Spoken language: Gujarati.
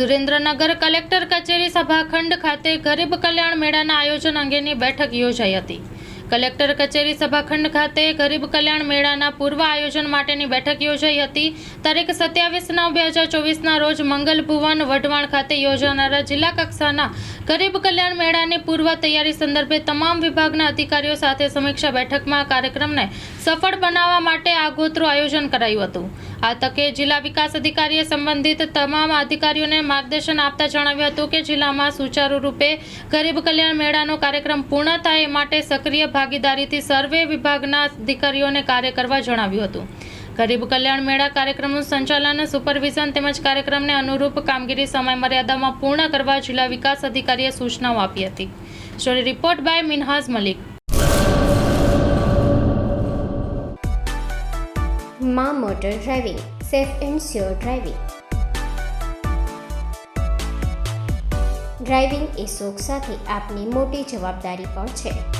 સુરેન્દ્રનગર કલેક્ટર કચેરી સભાખંડ ખાતે ગરીબ કલ્યાણ મેળાના આયોજન અંગેની બેઠક યોજાઈ હતી. કલેક્ટર કચેરી સભાખંડ ખાતે ગરીબ કલ્યાણ મેળાના પૂર્વ આયોજન માટેની બેઠક યોજાઈ હતી. તારીખ સત્યાવીસ નવ બે હજાર ચોવીસના રોજ મંગલ ભુવન વઢવાણ ખાતે યોજાનારા જિલ્લા કક્ષાના ગરીબ કલ્યાણ મેળાની પૂર્વ તૈયારી સંદર્ભે તમામ વિભાગના અધિકારીઓ સાથે સમીક્ષા બેઠકમાં કાર્યક્રમને સફળ બનાવવા માટે આગોતરું આયોજન કરાયું હતું. આ તકે જિલ્લા વિકાસ અધિકારીએ સંબંધિત તમામ અધિકારીઓને માર્ગદર્શન આપતા જણાવ્યું હતું કે જિલ્લામાં સુચારુ રૂપે ગરીબ કલ્યાણ મેળાનો કાર્યક્રમ પૂર્ણ થાય એ માટે સક્રિય ભાગીદારીથી સર્વે વિભાગના અધિકારીઓને કાર્ય કરવા જણાવ્યું હતું. ગરીબ કલ્યાણ મેળા કાર્યક્રમનું સંચાલન, સુપરવિઝન તેમજ કાર્યક્રમને અનુરૂપ કામગીરી સમયમર્યાદામાં પૂર્ણ કરવા જિલ્લા વિકાસ અધિકારીએ સૂચનાઓ આપી હતી. Story report by Minhaz Malik. માં motor driving, safe and sure driving. Driving એ શોખ સાથે આપની મોટી જવાબદારી પણ છે.